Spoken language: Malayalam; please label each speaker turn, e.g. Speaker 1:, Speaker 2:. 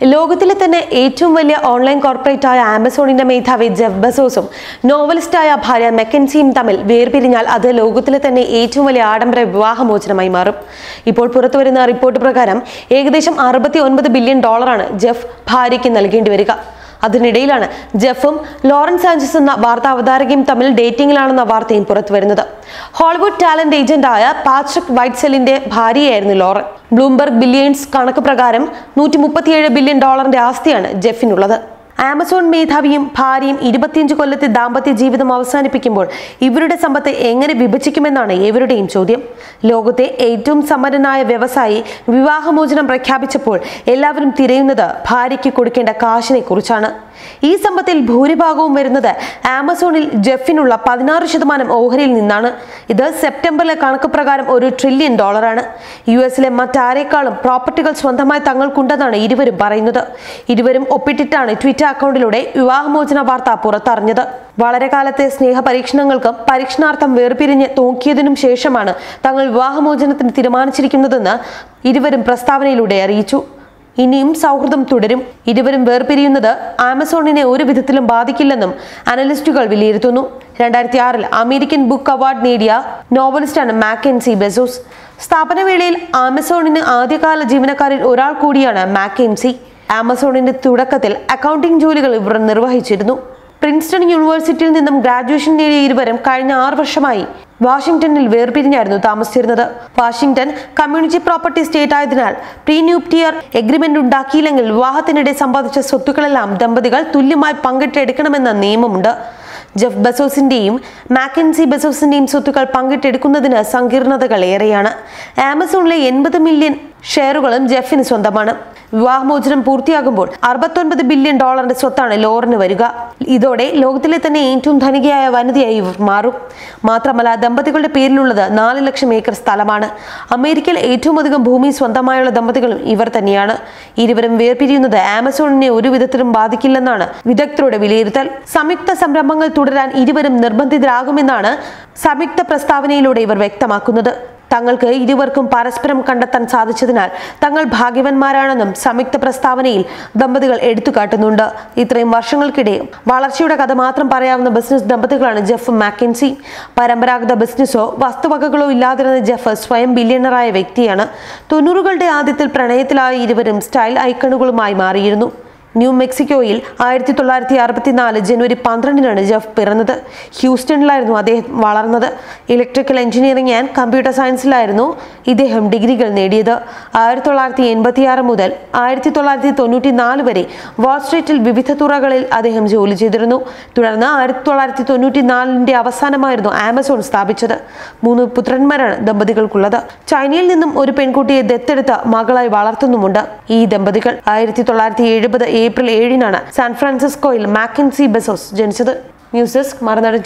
Speaker 1: ലോകത്തിലെ തന്നെ ഏറ്റവും വലിയ ഓൺലൈൻ കോർപ്പറേറ്റായ ആമസോണിന്റെ മേധാവി ജെഫ് ബസോസും നോവലിസ്റ്റായ ഭാര്യ മെക്കൻസിയും തമ്മിൽ വേർപിരിഞ്ഞാൽ അത് ലോകത്തിലെ തന്നെ ഏറ്റവും വലിയ ആഡംബര വിവാഹമോചനമായി മാറും. ഇപ്പോൾ പുറത്തുവരുന്ന റിപ്പോർട്ട് പ്രകാരം ഏകദേശം അറുപത്തി ബില്യൺ ഡോളറാണ് ജെഫ് ഭാര്യയ്ക്ക് നൽകേണ്ടി വരിക. അതിനിടയിലാണ് ജെഫും ലോറൻസ് സാഞ്ചസ് എന്ന വാർത്താ അവതാരകയും തമ്മിൽ ഡേറ്റിംഗിലാണെന്ന വാർത്തയും പുറത്തു വരുന്നത് ഹോളിവുഡ് ടാലന്റ് ഏജന്റായ പാട്രിക് വൈറ്റ്സെല്ലിന്റെ ഭാര്യയായിരുന്നു ലോറൻ. ബ്ലൂംബർഗ് ബില്യൺസ് കണക്ക് പ്രകാരം നൂറ്റി ബില്യൺ ഡോളറിന്റെ ആസ്തിയാണ് ജെഫിനുള്ളത്. ആമസോൺ മേധാവിയും ഭാര്യയും ഇരുപത്തിയഞ്ച് കൊല്ലത്തെ ദാമ്പത്യ ജീവിതം അവസാനിപ്പിക്കുമ്പോൾ ഇവരുടെ സമ്പത്ത് എങ്ങനെ വിഭജിക്കുമെന്നാണ് ഏവരുടെയും ചോദ്യം. ലോകത്തെ ഏറ്റവും സമ്പന്നനായ വ്യവസായി വിവാഹമോചനം പ്രഖ്യാപിച്ചപ്പോൾ എല്ലാവരും തിരയുന്നത് ഭാര്യയ്ക്ക് കൊടുക്കേണ്ട കാശിനെ കുറിച്ചാണ് ഈ സമ്പത്തിൽ ഭൂരിഭാഗവും വരുന്നത് ആമസോണിൽ ജെഫിനുള്ള പതിനാറ് ശതമാനം ഓഹരിയിൽ നിന്നാണ്. ഇത് സെപ്റ്റംബറിലെ കണക്ക് പ്രകാരം ഒരു ട്രില്യൺ ഡോളറാണ്. യു എസിലെ മറ്റാരേക്കാളും പ്രോപ്പർട്ടികൾ സ്വന്തമായി തങ്ങൾക്കുണ്ടെന്നാണ് ഇരുവരും പറയുന്നത്. ഇരുവരും ഒപ്പിട്ടിട്ടാണ് ട്വിറ്റർ അക്കൗണ്ടിലൂടെ വിവാഹമോചന വാർത്ത പുറത്തറിഞ്ഞത്. വളരെ കാലത്തെ സ്നേഹ പരീക്ഷണങ്ങൾക്കും പരീക്ഷണാർത്ഥം വേർപിരിഞ്ഞ് തോക്കിയതിനും ശേഷമാണ് തങ്ങൾ വിവാഹമോചനത്തിന് തീരുമാനിച്ചിരിക്കുന്നതെന്ന് ഇരുവരും പ്രസ്താവനയിലൂടെ അറിയിച്ചു. ഇനിയും സൗഹൃദം തുടരും. ഇരുവരും വേർപിരിയുന്നത് ആമസോണിനെ ഒരു വിധത്തിലും ബാധിക്കില്ലെന്നും അനലിസ്റ്റുകൾ വിലയിരുത്തുന്നു. രണ്ടായിരത്തി ആറിൽ അമേരിക്കൻ ബുക്ക് അവാർഡ് നേടിയ നോവലിസ്റ്റാണ് മാക്കെൻസി ബെസോസ്. സ്ഥാപനവേളയിൽ ആമസോണിന് ആദ്യകാല ജീവനക്കാരിൽ ഒരാൾ കൂടിയാണ് മാക്കൻസി. ആമസോണിന്റെ തുടക്കത്തിൽ അക്കൗണ്ടിംഗ് ജോലികൾ ഇവർ നിർവഹിച്ചിരുന്നു. പ്രിൻസ്റ്റൺ യൂണിവേഴ്സിറ്റിയിൽ നിന്നും ഗ്രാജുവേഷൻ നേടിയ ഇരുവരും കഴിഞ്ഞ ആറ് വർഷമായി വാഷിംഗ്ടണിൽ വേർപിരിഞ്ഞായിരുന്നു താമസിച്ചിരുന്നത്. വാഷിംഗ്ടൺ കമ്മ്യൂണിറ്റി പ്രോപ്പർട്ടി സ്റ്റേറ്റ് ആയതിനാൽ പ്രീ ന്യൂപ്റ്റിയർ എഗ്രിമെന്റ് ഉണ്ടാക്കിയില്ലെങ്കിൽ വിവാഹത്തിനിടെ സമ്പാദിച്ച സ്വത്തുക്കളെല്ലാം ദമ്പതികൾ തുല്യമായി പങ്കിട്ടെടുക്കണമെന്ന നിയമമുണ്ട്. ജെഫ് ബസോസിന്റെയും മാക്കൻസി ബസോസിന്റെയും സ്വത്തുക്കൾ പങ്കിട്ടെടുക്കുന്നതിന് സങ്കീർണതകൾ ഏറെയാണ്. ആമസോണിലെ എൺപത് മില്യൺ ഷെയറുകളും ജെഫിന് സ്വന്തമാണ്. വിവാഹമോചനം പൂർത്തിയാകുമ്പോൾ അറുപത്തൊൻപത് ബില്യൺ ഡോളറിന്റെ സ്വത്താണ് ലോറിന് വരിക. ഇതോടെ ലോകത്തിലെ തന്നെ ഏറ്റവും ധനികയായ വനിതയായി ഇവർ മാറും. മാത്രമല്ല ദമ്പതികളുടെ പേരിലുള്ളത് നാല് ലക്ഷം ഏക്കർ സ്ഥലമാണ്. അമേരിക്കയിൽ ഏറ്റവും അധികം ഭൂമി സ്വന്തമായുള്ള ദമ്പതികളും ഇവർ തന്നെയാണ്. ഇരുവരും വേർപിരിയുന്നത് ആമസോണിനെ ഒരു വിധത്തിലും ബാധിക്കില്ലെന്നാണ് വിദഗ്ധരുടെ വിലയിരുത്തൽ. സംയുക്ത സംരംഭങ്ങൾ തുടരാൻ ഇരുവരും നിർബന്ധിതരാകുമെന്നാണ് സംയുക്ത പ്രസ്താവനയിലൂടെ ഇവർ വ്യക്തമാക്കുന്നത്. തങ്ങൾക്ക് ഇരുവർക്കും പരസ്പരം കണ്ടെത്താൻ സാധിച്ചതിനാൽ തങ്ങൾ ഭാഗ്യവന്മാരാണെന്നും സംയുക്ത പ്രസ്താവനയിൽ ദമ്പതികൾ എടുത്തുകാട്ടുന്നുണ്ട്. ഇത്രയും വർഷങ്ങൾക്കിടെ വളർച്ചയുടെ കഥ മാത്രം പറയാവുന്ന ബിസിനസ് ദമ്പതികളാണ് ജെഫ് മാക്കിൻസി. പരമ്പരാഗത ബിസിനസ്സോ വസ്തുവകകളോ ഇല്ലാതിരുന്ന ജെഫ് സ്വയം ബില്യണറായ വ്യക്തിയാണ്. തൊണ്ണൂറുകളുടെ ആദ്യത്തിൽ പ്രണയത്തിലായ ഇരുവരും സ്റ്റൈൽ ഐക്കണുകളുമായി മാറിയിരുന്നു. ന്യൂ മെക്സിക്കോയിൽ ആയിരത്തി തൊള്ളായിരത്തി അറുപത്തിനാല് ജനുവരി പന്ത്രണ്ടിനാണ് ജെഫ് പിറന്നത്. ഹ്യൂസ്റ്റണിലായിരുന്നു അദ്ദേഹം വളർന്നത്. ഇലക്ട്രിക്കൽ എഞ്ചിനീയറിംഗ് ആൻഡ് കമ്പ്യൂട്ടർ സയൻസിലായിരുന്നു ഇദ്ദേഹം ഡിഗ്രികൾ നേടിയത്. ആയിരത്തി തൊള്ളായിരത്തി എൺപത്തി ആറ് മുതൽ ആയിരത്തി തൊള്ളായിരത്തി തൊണ്ണൂറ്റി നാല് വരെ വാൾസ്ട്രീറ്റിൽ വിവിധ തുറകളിൽ അദ്ദേഹം ജോലി ചെയ്തിരുന്നു. തുടർന്ന് ആയിരത്തി തൊള്ളായിരത്തി തൊണ്ണൂറ്റി നാലിന്റെ അവസാനമായിരുന്നു ആമസോൺ സ്ഥാപിച്ചത്. മൂന്ന് പുത്രന്മാരാണ് ദമ്പതികൾക്കുള്ളത്. ചൈനയിൽ നിന്നും ഒരു പെൺകുട്ടിയെ ദത്തെടുത്ത മകളായി വളർത്തുന്നുമുണ്ട് ഈ ദമ്പതികൾ. ആയിരത്തി തൊള്ളായിരത്തി എഴുപത് ഏപ്രിൽ ഏഴിനാണ് സാൻ ഫ്രാൻസിസ്കോയിൽ മാക്കിൻസി ബെസോസ് ജനിച്ചത്. News desk Marunadan